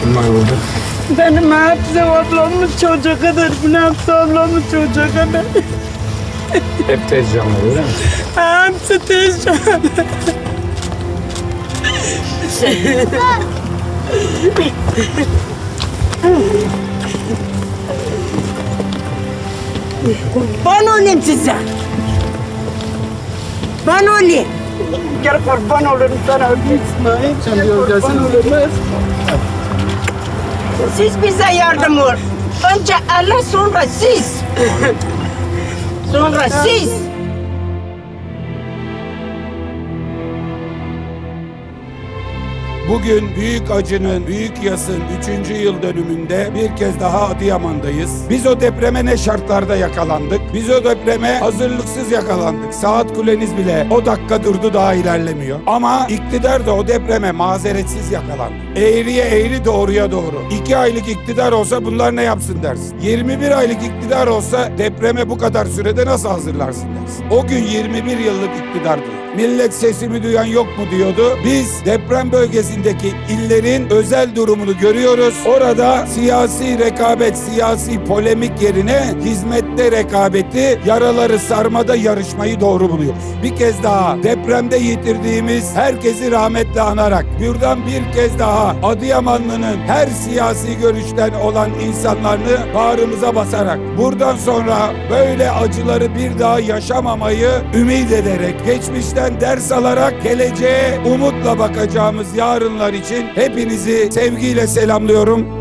Kim var burada? Benim hepsi ablamın çocuğudur. Bu hepsi ablamın çocuğudur. Hep tez canlı öyle mi? Hepsi teyze. Ben olayım size. Ben olayım. Gel kurban olurum sana İsmail. Sen diyor gelsene. Siz bize yardım ol. Önce Allah sonra siz. sonra siz. Bugün büyük acının, büyük yasın 3. yıl dönümünde bir kez daha Adıyaman'dayız. Biz o depreme ne şartlarda yakalandık? Biz o depreme hazırlıksız yakalandık. Saat kuleniz bile o dakika durdu daha ilerlemiyor. Ama iktidar da o depreme mazeretsiz yakalandı. Eğriye eğri doğruya doğru. 2 aylık iktidar olsa bunlar ne yapsın dersin. 21 aylık iktidar olsa depreme bu kadar sürede nasıl hazırlarsın dersin. O gün 21 yıllık iktidardı. Millet sesimi duyan yok mu diyordu. Biz deprem bölgesindeki illerin özel durumunu görüyoruz. Orada siyasi rekabet, siyasi polemik yerine hizmette rekabeti, yaraları sarmada yarışmayı doğru buluyoruz. Bir kez daha depremde yitirdiğimiz herkesi rahmetle anarak buradan bir kez daha Adıyamanlı'nın her siyasi görüşten olan insanlarını bağrımıza basarak buradan sonra böyle acıları bir daha yaşamamayı ümit ederek geçmişten ders alarak geleceğe umutla bakacağımız yarınlar için hepinizi sevgiyle selamlıyorum.